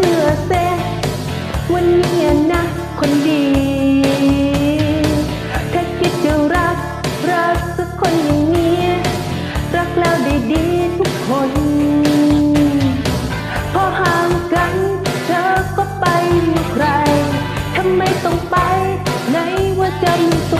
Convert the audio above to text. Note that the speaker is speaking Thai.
ชื่อเซวันนี้นะ คนดี ถ้าคิดจะรัก รักสักคนอย่างนี้ รักแล้วด้ดีทุกคน พอห่างกัน เธอก็ไปอยู่ใครทำไมต้องไปไหนว่าจะมัน